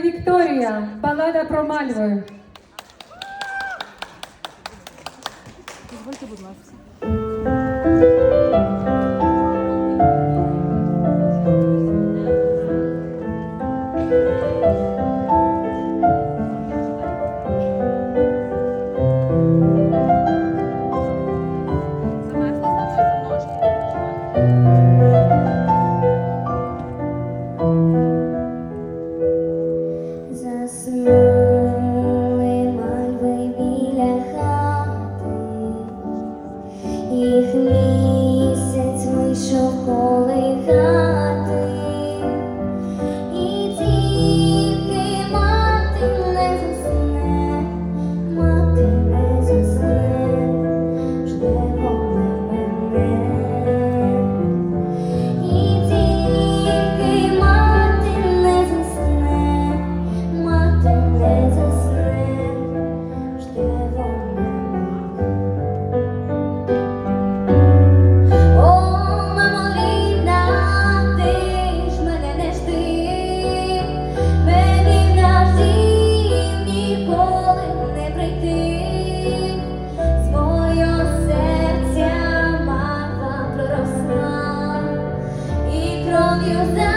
Моя Вікторія, балада про мальви. Дозвольте, будь ласка. you